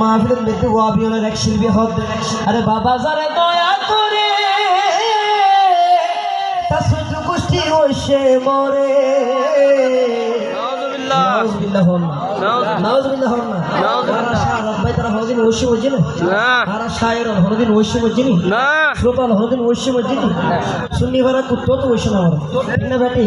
মাহফিলের মধ্যে ওয়াবিয়নের এক শিল্পী হদ আরে বাবা যারে দয়া করে তার সহ্য গোষ্ঠী মরে হরদিন ঐশী মসজিদ শ্রোতাল হরদিন ঐশী মসজিদ সুন্নি ভাড়া কুত্তো তো ঐশী না ঠিক না বেটি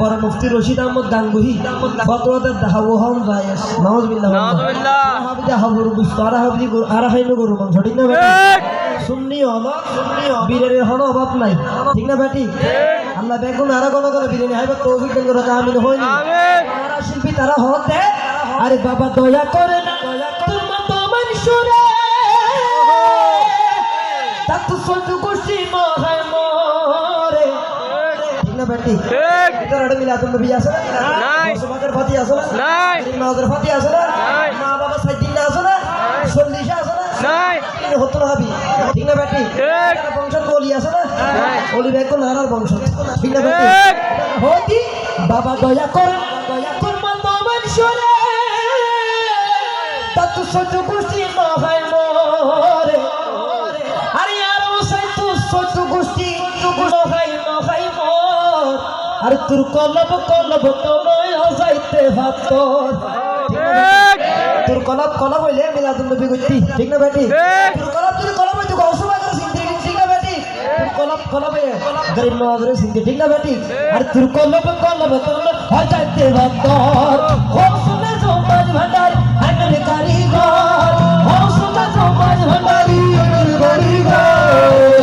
বড় মুফতি রশিদ আহমদ গাঙ্গুহি ফতোয়াতে দাহাবো হম জায়েজ নাউজুবিল্লাহ হাবিদা হাবুর বিস্তারা হাবিদি আর হাইনো গরু মাংস ঠিক না বেটি সুন্নি হলো সুন্নি বীরের হলো অভাব নাই। ঠিক না বেটি আল্লাহ বেগুন আরও কোন কোন বিরিয়ানি হাইবা তৌফিক দেন করে আমিন হয়নি তারা শিল্পী তারা হতে। আরে বাবা দয়া করে না। তোর মতো মানুষরে তা তো সহ্য করছি মহায় মরে ঠিক না বেটি তোর একটা মিলাদুল নবী আছে না? নাই। মুসলমানের ফাতি আছে না? নাই। নামাজের ফাতি আছে না? নাই। মা বাবা সাইদিন আছে না? চল্লিশে আছে না? নাই। হতো না হাবি। ঠিক না বেটি ঠিক। অলি আছে না? অলি ব্যাগ নারার বংশ ঠিক না বেটি হতি বাবা দয়া করেন দয়া সহ্য গোষ্ঠী নহাই মরে। আরে আর সহ্য গোষ্ঠী আর তোর কলব কলব তোমায় যাইতে ভাত তোর। কলব কলব হইলে মিলাদুল নবী গতি ঠিক না বেটি। তোর কলব তোর কলব হইতো গৌসবা করে সিন্ধি ঠিক না বেটি? তোর কলব কলব গরিব নওয়াজরে সিন্ধি। ঠিক না বেটি? আর তোর কলব কলব হয় যাইতে ভাত তোর। হৌসলা জমাজ ভান্ডার কারিগর। হৌসলা জমাজ ভান্ডারি আইনের কারিগর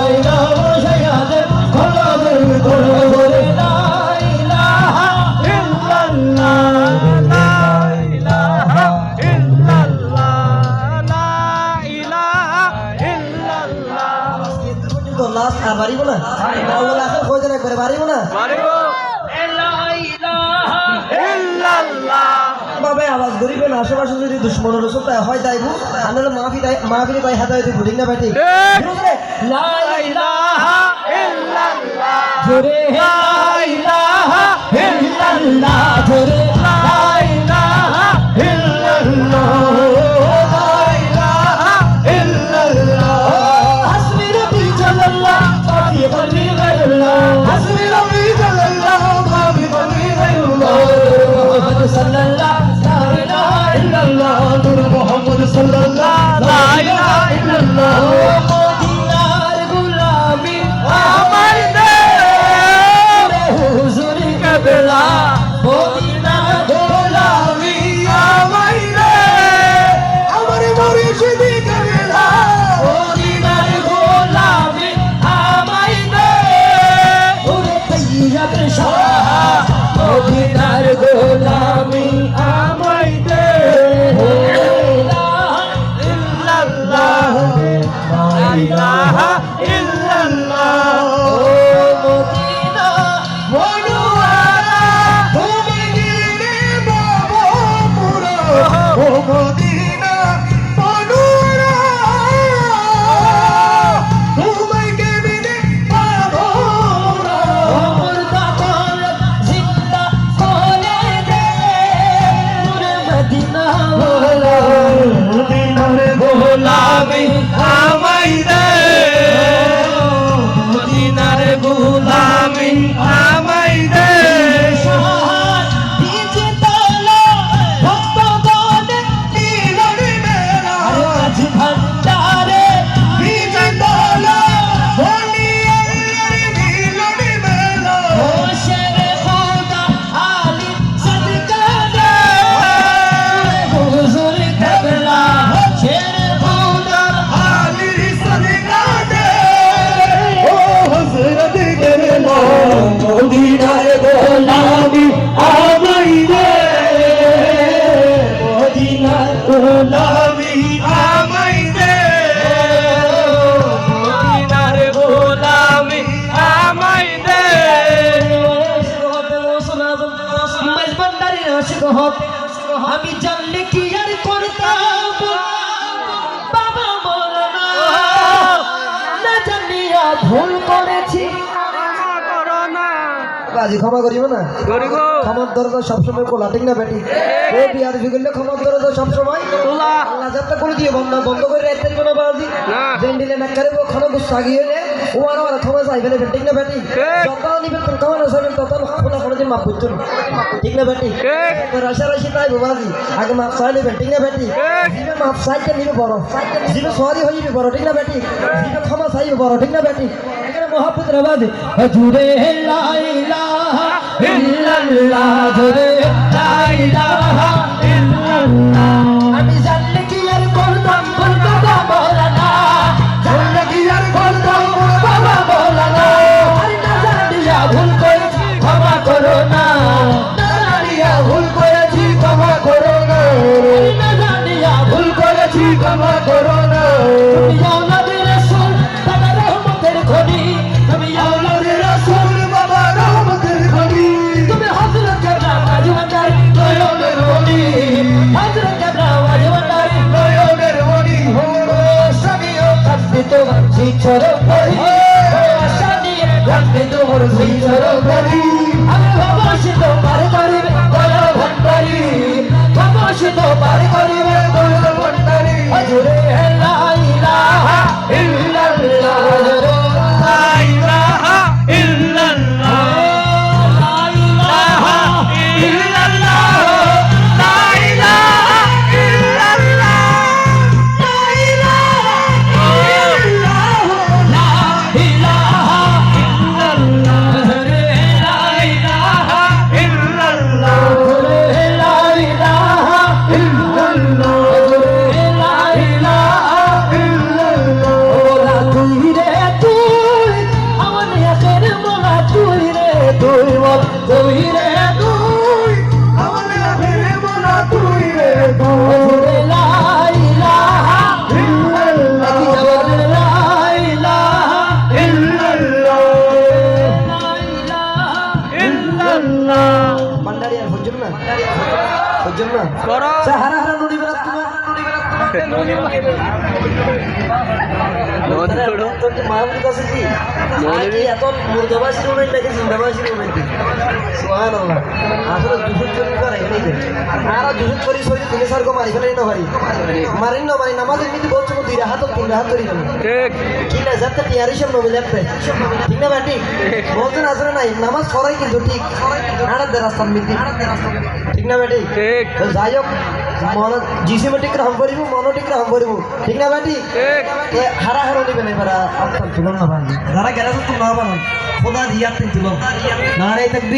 বাড়িব না কই দিন না বাবে আওয়াজ করিবেন আশেপাশে যদি দুশ্মনের ওষুধ তাই হয় তাইব আনলে মাফি তাই মাফি তাই হাতে হইতে বুঝিং না বেটি। লা ইলাহা জোরে। লা ইলাহা ইল্লাল্লাহ। জোরে। লা ইলাহা ইল্লাল্লাহ। লা ইলাহা ক্ষমা করিব না দরজা সবসময় খোলা ঠিক না বেটি? এ বিয়ার বিগলে ক্ষমার দরজা সবসময়? আল্লাহ যাতে করে দিয়ে বন্ধ বন্ধ করে রাখতে দিব না বাজি করে ও ক্ষমা গুসা গিয়ে রে ও আর আর ক্ষমা চাইবে না ঠিক না বেটি? যত নিবে তোর ক্ষমা চাইবেন তত খোলা করে দিন মাপ বুঝছ ঠিক না বেটি? রাশা রাশি তাই বাবাজি। আগে মাপ চাই নেবেন ঠিক না বেটি? জিবে মাপ চাইতে নিবে বড়। জিবে সরি বড় ঠিক না বেটি? জিবে ক্ষমা চাইবে বড় ঠিক না বেটি? এখানে মহাপুত রাবাজি হজুরে লা ইলাহা ইল্লাল্লাহ লা ইলাহা ইল্লাল্লাহ আমি জানলে কি আর করতাম বল বাবা জানলে কি আর করতাম বাবা মৌলানা আরে না জানিয়া ভুল করেছি ক্ষমা করো না না জানিয়া ভুল করেছি ক্ষমা করো না না জানিয়া ভুল করেছি ক্ষমা করো ঝিঝর পরি সামিও কাছে তোমার ঝিঝর পরি আমি ভাবছি তো পার করিবে দয়া ভণ্ডারি ভাবছি তো পার করিবে দয়া মাহমুদ আছে কি? এত মুর্দাবাসী রুমেন নাকি জিন্দাবাসী রুমেন কি সুবহানাল্লাহ। আসলে দুশুদ চুরি করে যে। আর দুশুদ করি সরি তুমি সারকো মারি ফেলাই না মারি না নামাজের মধ্যে বলছো দুই হাত তিন হাত ধরি কেন ঠিক। না যাতে টিয়ারি সব নবী যাতে ঠিক না ব্যাটি? বলছেন আসলে নাই। নামাজ সরাই কিন্তু ঠিক। রাস্তার মধ্যে ঠিক না তো যাই হোক মন জিসিমে ঠিক রাম করিব মন ঠিক করিব ঠিক না এ হারা হারো দিবেন এবার আপনার তুলন না ভাঙি। যারা গেলে তো না বানান খোদা দিয়ার তিন তুলন তাকবীর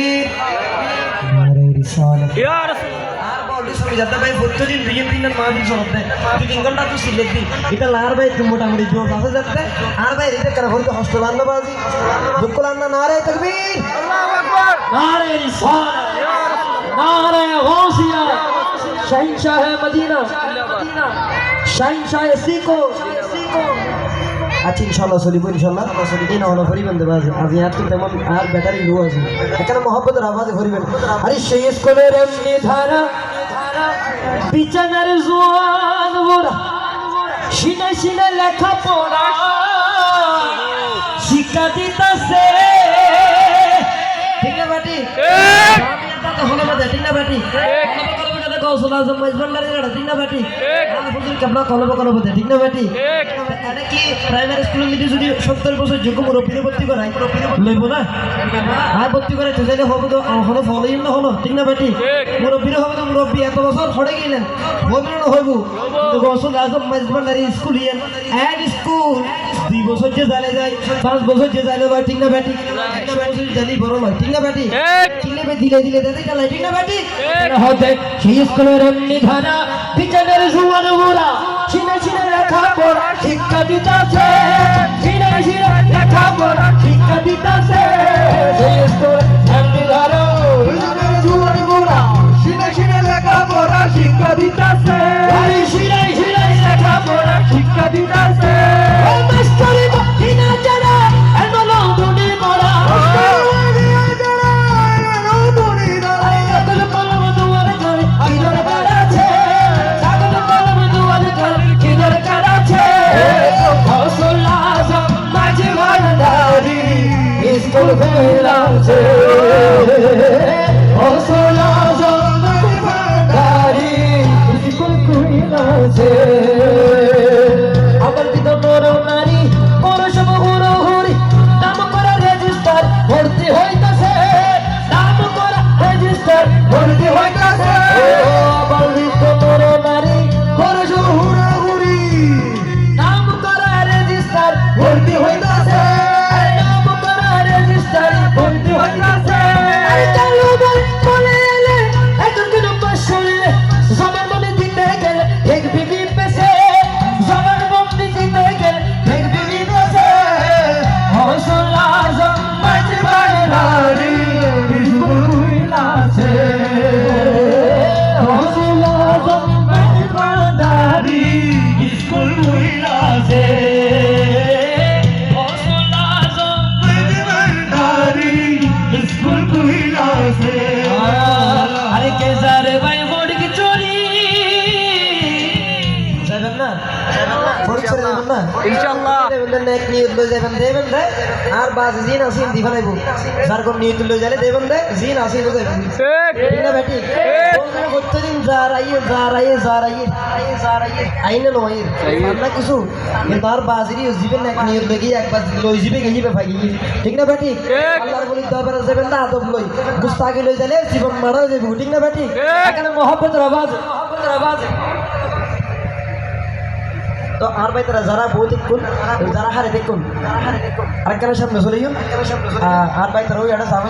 নারে রিসালাত ইয়া রাসূল আর বলি সবই যাতে ভাই প্রত্যেকদিন দুই তিন দিন মাহফিল চলতে তুই তিন ঘণ্টা তুই সিলেট দি এটা লার ভাই তুমি মোটামুটি জোর আছে যাতে আর ভাই রিতে কারা ভরতে হস্টেল আনলো বাজি দুঃখ আন্না নারে তাকবীর নারে রিসালাত নারে গাউসিয়া শাহিনশাহ মদিনা শাহিনশাহ সিকো আচ্ছা ইনশাল্লাহ চলিব ইনশাল্লাহ এই নহলে ভরিবেন দেবা আছে আজি আর তো তেমন আর ব্যাটারি লো আছে এখানে মহব্বতের আওয়াজে ভরিবেন আরে সেই স্কুলের এমনি ধারা বিছানার জোয়ান বোরা সিনে সিনে লেখা পড়া শিক্ষা দিতাছে। ঠিক না বাটি ঠিক না বাটি কৌশল আজম মজবন্ডারি ঠিক না বাটি? কেমন কলব কলব ঠিক না বাটি? এটা কি প্রাইমারি স্কুলের মধ্যে যদি সত্তর বছর যোগ্য মুরব্বীরে ভর্তি করাই লইব না? আর ভর্তি করে চাইলে হব তো হলো ফলোই না হলো ঠিক না বেটি? মুরব্বীরে হবে তো মুরব্বী এত বছর হরে গেলেন হইব না হইব। কিন্তু আজম মেজবান্ডারি স্কুল ইয়েন এক স্কুল দুই বছর যে জালে যায় পাঁচ বছর যে জালে ভাই ঠিক? না বেটি একশো বছর জালি বড় নয় ঠিক না বেটি ঠিক? কিলে দিলে দিলে দিলে দিলে ঠিক না বেটি হতে সেই স্কুলের এমনি ধারা পিছনের জুয়ান বুড়া ছিনে ছিনে লেখা পড়া শিক্ষা দিতাছে Yeah. ইনশাআল্লাহ। এক নিয়ত লই যাবেন দেবেন দে। আর বাজ জিন আসিন দি ফেলাইব। যার কোন নিয়ত লই যালে দেবেন দে জিন আসিন ঠিক। না বেটি? বলবেন প্রত্যেকদিন যার আইয়ে যার আইয়ে যার আইয়ে যার আইয়ে। আইনে নয় না কিছু। কিন্তু আর বাজিরি জীবন এক নিয়ত লই গিয়ে একবার লই গিয়ে ভাই ঠিক না বেটি? আল্লাহর বলি দরবারে যাবেন না আদব লই। গুস্তাগি লই যালে জীবন মারা যাবে ঠিক না বেটি? এখানে মহব্বতের আওয়াজ মহব্বতের আওয়াজ। তো আর ভাই, তারা যারা বই দেখুন, যারা হারে দেখুন আরেকখানের সামনে চলে আর ভাই, তারা ওই একটা সামনে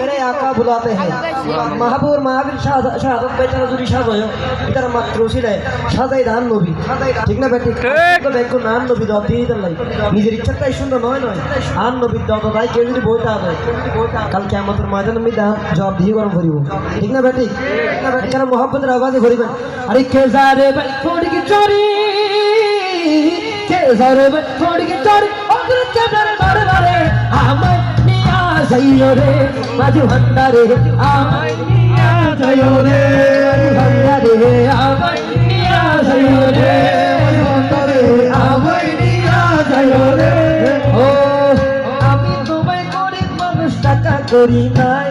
मेरे आका बुलाते हैं মাহবুর মাহবিল শাহাদত বেচারা যদি সাজয় এটার মাত্র ছিল সাজাই ধান নবী ঠিক না বেটি ঠিক। দেখো নান নবী দাও দিয়ে দিতে লাই নিজের ইচ্ছাটাই সুন্দর নয় নয় আন নবী দাও তো তাই কেউ যদি বইটা হবে কাল কেমতের ময়দান আমি দাম জবাব দিয়ে গরম করিব ঠিক না বেটি এখানে মোহাম্মদের আওয়াজে করিবেন আরে কে যারে ভাই ফোড় কি চোরি কে যারে ভাই ফোড় কি চোরি অগ্র চাদর বারে বারে আমার নিয়া যাইও রে, মাঝু ভান্ডারে আমার নিয়া যাইও রে। মাঝু ভান্ডারে আমার নিয়া যাইও রে। মাঝু ভান্ডারে আমার নিয়া যাইও রে। ও, আমি তোমায় গরিব মানুষ, টাকা করি নাই।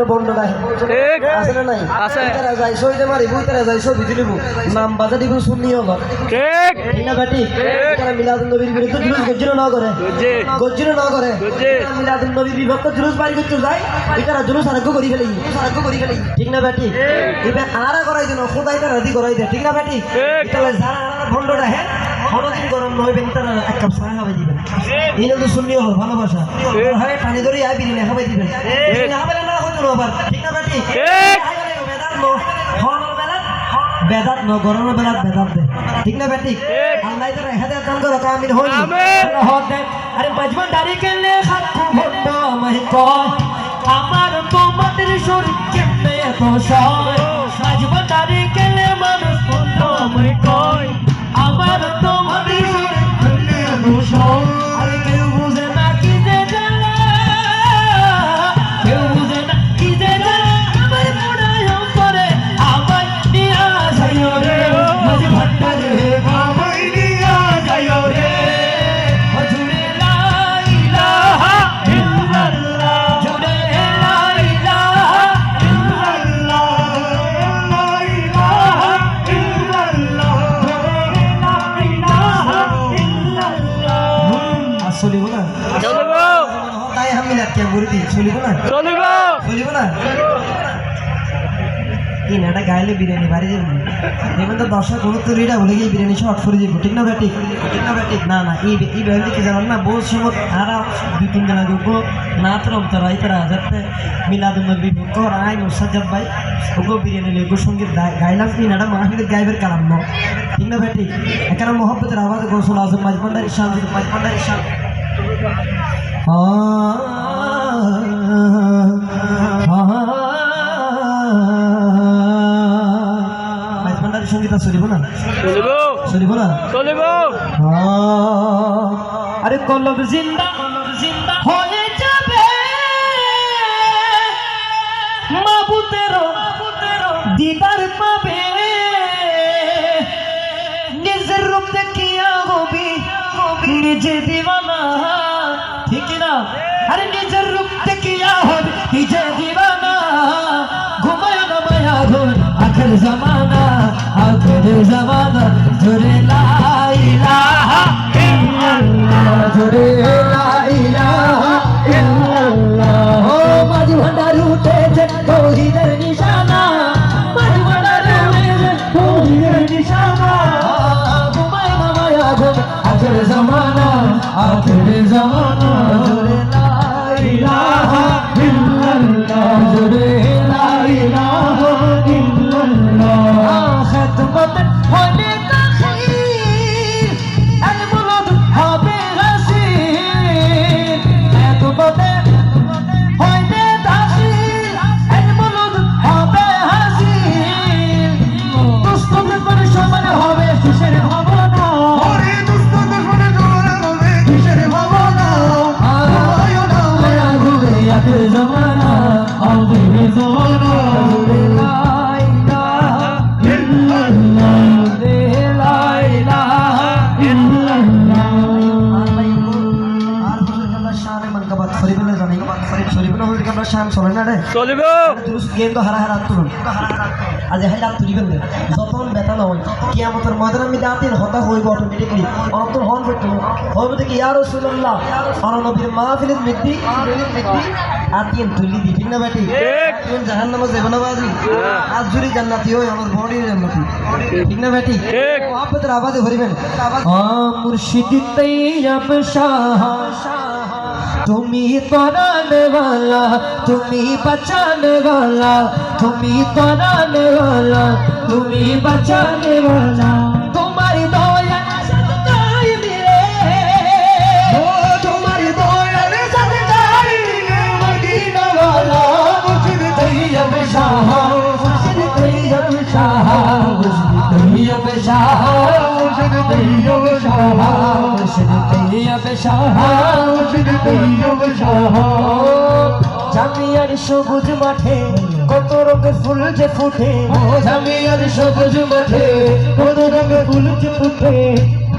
বলছিল বন্ধ নাই। আছে না নাই? আছে। তারা যাই সইতে মারি বুই তারা যাই সব লিবু নাম বাজা দিব শুনি হলো ঠিক। না বেটি তারা মিলাদুন নবীর বিরুদ্ধে জুলুস গজ্জির না করে গজ্জির না করে। মিলাদুন নবীর বিভক্ত জুলুস বাড়ি করতে যায় এটারা জুলুস আরোগ্য করি ফেলি। আরোগ্য করি ফেলি। ঠিক না বেটি এবার আরা করাই দিন খোদাই তারা রাজি করাই দে ঠিক না বেটি। তাহলে যারা ভণ্ডটা হ্যাঁ হরদিন গরম নইবেন তারা এক কাপ চা খাওয়াই দিবেন এই তো শুনলি হল ভালোবাসা। হয় পানি ধরে আই বিরিনে খাওয়াই দিবেন ঠিক। না বেটি বেদাত নো গরমের বেলাত বেদাত দে। ঠিক না বেটি আল্লাহ তারা হেদায়েত দান করো আমিন। হই আমিন। আরে বাজমান দাড়ি কেলে খাকু ভন্ড আমায় কয় আমার তোমাদের শরীর কেমনে এত সয়? বাজমান দাড়ি কেলে মানুষ কয়? আমার তোমাদের শরীর এটা গাইলে বিরিয়ানি বাড়ি যাবি। দেখবেন তো দর্শক গুরুত্ব রিডা বলে গিয়ে বিরিয়ানি শর্ট করে যাব ঠিক না ব্যাটিক? ঠিক না ব্যাটিক? না না, এই এই ব্যাপারটি কি জানান না? বহু সময় আর দুই, তিন জনা যোগ্য না তো তারা তারা যাতে মিলাদুল নবী কর আই মুসাজ্জাদ ভাই। ওগো বিরিয়ানি লেগো সংগীত গাইলাম কি না এটা মাহফিলের গাইবের কালাম ন। ঠিক না ব্যাটিক? এখানে মোহব্বতের আওয়াজ গোসল আজম মাজবান্ডার ইশান মাজবান্ডার ইশান মাজবান্ডার চলিব? চলিব না? চলিব? আরে কলব জিন্দা জিন্দা। হয়ে যাবে মাবুতের দিদার পাবে। নিজের রূপ দেখিয়া হবি নিজে দিবানা ঠিক না? আরে নিজের রূপ দেখিয়া হবি নিজে দিবানা। ঘুমায় না মায়া ঘুর আখের জমানা। আখের জমানা জোরে লাইলাহা ইল্লাল্লাহ জোরে লাইলাহা ইল্লাল্লাহ ও মাঝি ভান্ডার কামরা শান চলে না রে? চলিব। গেম তো হারা হারা তুলুন। আজ হাই রাত তুলিবেন না যতন বেতা নয় কিয়ামতের ময়দান আমি দাঁতিন হতা হইব অটোমেটিকলি অন্তর হন করতে হইব থেকে ইয়া রাসূলুল্লাহ। আর নবীর মাহফিলের মধ্যে আতিন তুলি দি ঠিক না বেটি। তুই জাহান্নামে যাবে না বাজি আজ জুরি জান্নাতি হই আমার বডি জান্নাতি ঠিক না বেটি? ঠিক। মহাব্বতের আওয়াজে ভরিবেন। আ মুর্শিদ তৈয়ব শাহ। تمہیں پرانے والا تمہیں بچانے والا تمہیں پرانے والا تمہیں بچانے والا تمہاری دویا سدکاری ملے تمہاری دویا سدکاری ملے مدینہ والا مجھے طیب شاہ مجھے طیب شاہ مجھے طیب شاہ مجھے طیب شاہ مجھے طیب شاہ জামিয়ার সবুজ মাঠে কত রঙের ফুল যে ফুটে। জামিয়ার সবুজ মাঠে কত রঙের ফুল যে ফুটে।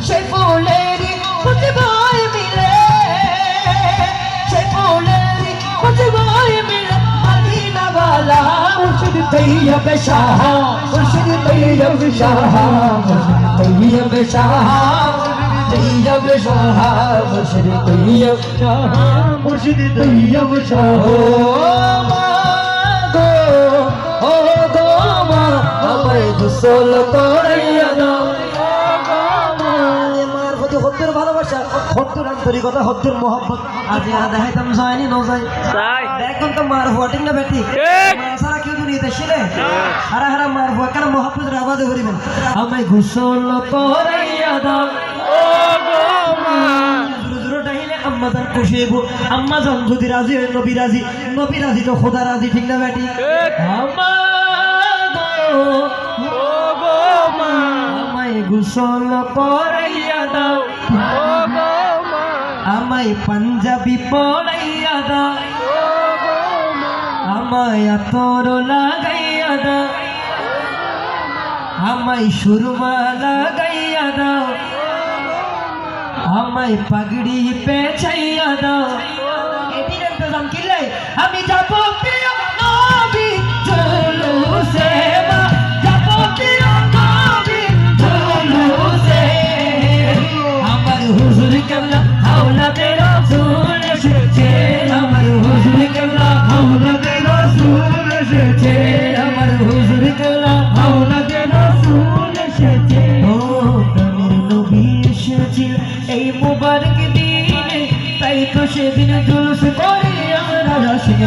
সে ফুলেরই খুশবুয় মিলে সে ফুলেরই খুশবুয় মিলে। মুর্শিদ তৈয়ব শাহ মুর্শিদ তৈয়ব শাহ মুর্শিদ তৈয়ব শাহ। তৈয়ব শাহ মুর্শিদ তৈয়ব শাহ মুর্শিদ তৈয়ব শাহ গো ও গো মা আমায় দুসল করাইয়া দাও তো মার না ঠিক। সারা কেউ দুনিয়াতে ছিলে হারা হারা মার কেন মহাপুজের আওয়াজে করিবেন আমায় ঘুষল করাইয়া দাও আম্মা জান খুশি হইব। আম্মা জান যদি রাজি হয় নবী রাজি। নবী রাজি তো খোদা রাজি ঠিক না বেটি ঠিক। আমা গো ও গো আমায় ঘুষল করাইয়া দাও। আমায় পাঞ্জাবি পড়াইয়া দাও। মা। আমায় আতর লাগাইয়া দাও। আমায় সুরমা লাগাইয়া দাও। আমায় পাগড়ি পেছাইয়া দাও এটির ইন্তজাম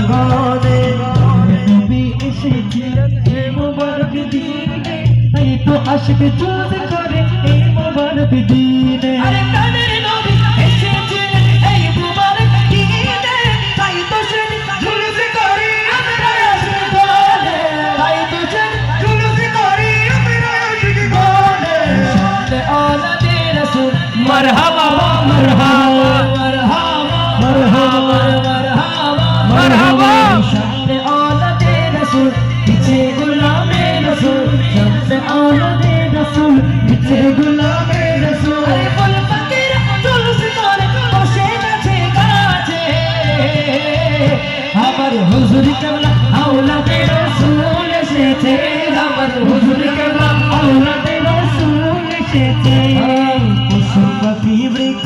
ঘরে নবী এসেছিলেন এ মোবারক দিনে করে এই মোবারক দিনে।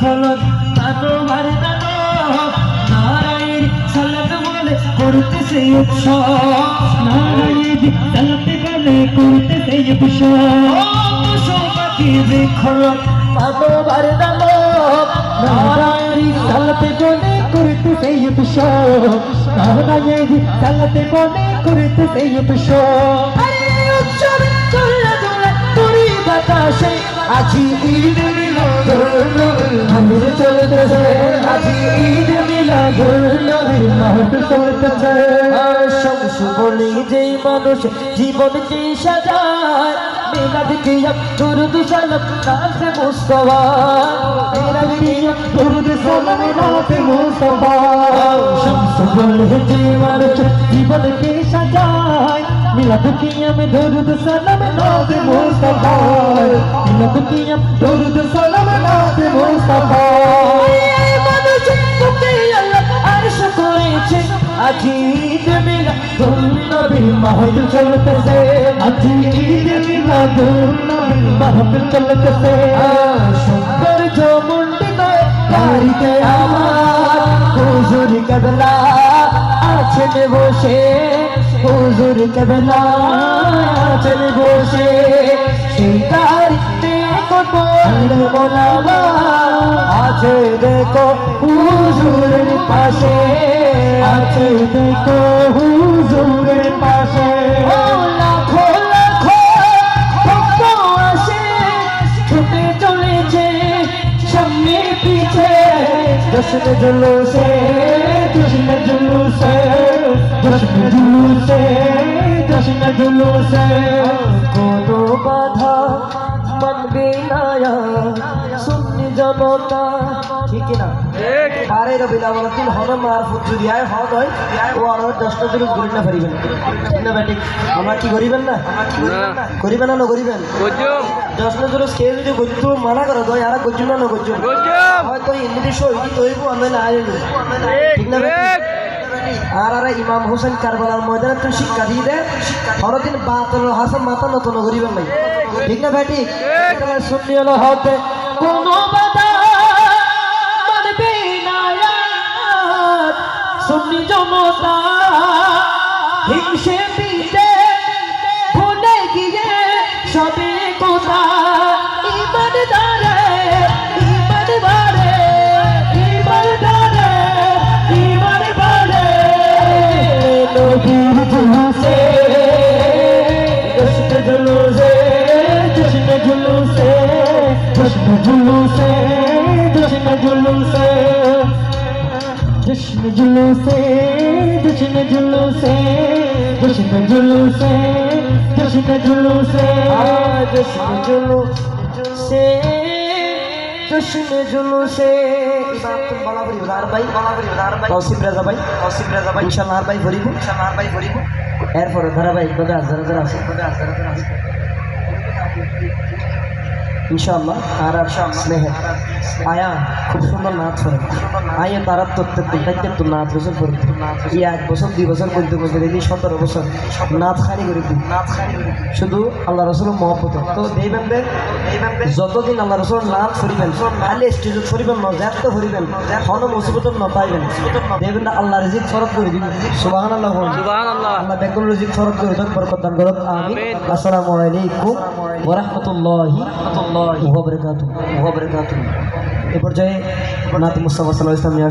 বৃক্ষলত তানোবার দানব নারায়ণ সালাত বলে করতেছে উৎসব। নারায়ণ সালাত বলে করতেছে উৎসব। পশু পাখি বৃক্ষলত তানোবার দানব নারায়ণ সালাত বলে করতেছে উৎসব। নারায়ণ সালাত বলে আরে চলে চলে পুরি বাতাসে আজি ঈদ মিলাদ আমির চলতেছে। আজি ঈদ মিলাদ মাহত চলতেছে। শামস বলে যে মানুষ জীবনকে সাজায়, মিলাদ কি দুরুদ সালাম নাসে মুস্তফা। মিলাদ সাজায় মিলাদ কি আমি দুরুদ সালাম নাসে মুস্তফা মিলাদ কি আমি দুরুদ সালাম নাসে মুস্তফা এই মানুষ তোকে আল্লাহ আরশ করেছে আজি ঈদ মিলাদুন নবীর মাহফিল চলতেছে আজি ঈদ মিলাদুন নবীর মাহফিল চলতেছে সুন্দর জমুন্ডিত বাড়িতে আমার হুজুর কেবলা আছেন বসে হুজুর কেবলা চল বসে সেই মোলামা আছে দেখো হুজুরের পাশে আছে দেখো হুজুরের ঠিক আরে রবিল আওয়ালাতিন হন মারফুত যদি আয় হদ হয় ও আর দশটা জুলুস করি না পারিবেন ঠিক না বেটি আমরা কি করিবেন না? না। করিবেন না না করিবেন? গজম দশটা জুলুস খেয়ে যদি গজ্জু মানা করো তো আর গজ্জু না না গজ্জু গজম হয়তো এমনিতে সহিত তৈব আমি না আইনি ঠিক না বেটি? ঠিক। আর আর ইমাম হোসেন কারবালার ময়দানে তুমি শিক্ষা দিয়ে দে। হরদিন বাতল হাসান মাথা নতুন করিবেন নাই। ঠিক না বেটি? শুনলি হলো হতে। কোনো বাধা সুন্নি জনতা হিংসে পিতে ভুলে গিয়ে সবে जुलूसे जश्न जुलूसे जश्न जुलूसे जश्न जुलूसे जश्न जुलूसे जश्न जुलूसे বলাবরি উদার ভাই বলাবরি উদার ভাই তৌসিফ রাজা ভাই তৌসিফ রাজা ভাই ইনশাআল্লাহ আর ভাই ভরিব ইনশাআল্লাহ আর ভাই ভরিব এরপরে ধারাবাহিক ভাবে হাজার হাজার আছে হাজার হাজার আছে ইনশাআল্লাহ আর আর স্নেহে। আয়া খুব সুন্দর নাচ করে আয়া তারা তত্ত্বের তুলতে তো নাচ বছর করে এই এক বছর দুই বছর করতে করতে দেখি সতেরো বছর নাচ খানি করে দিই। শুধু আল্লাহ রসুল মহব্বত। তো দেবেন যতদিন আল্লাহ রসুল নাচ ফুরিবেন খালি স্টেজত ফুরিবেন না যাত তো ফুরিবেন হন মুসিবত ন পাইবেন। না আল্লাহ রিজিক ফরত করে দিবেন সুবাহান আল্লাহ আল্লাহ বেকুল রুজিক ফরত করে দেন বরকত দান করত আমিন। আসসালামু আলাইকুম ওয়া রাহমাতুল্লাহি ওবরকাত ওয়া বারাকাতুহু এ পর্যায়ে নাতি মুস্তাফা সাল্লাল্লাহু আলাইহি ওয়াসাল্লাম নিয়ে।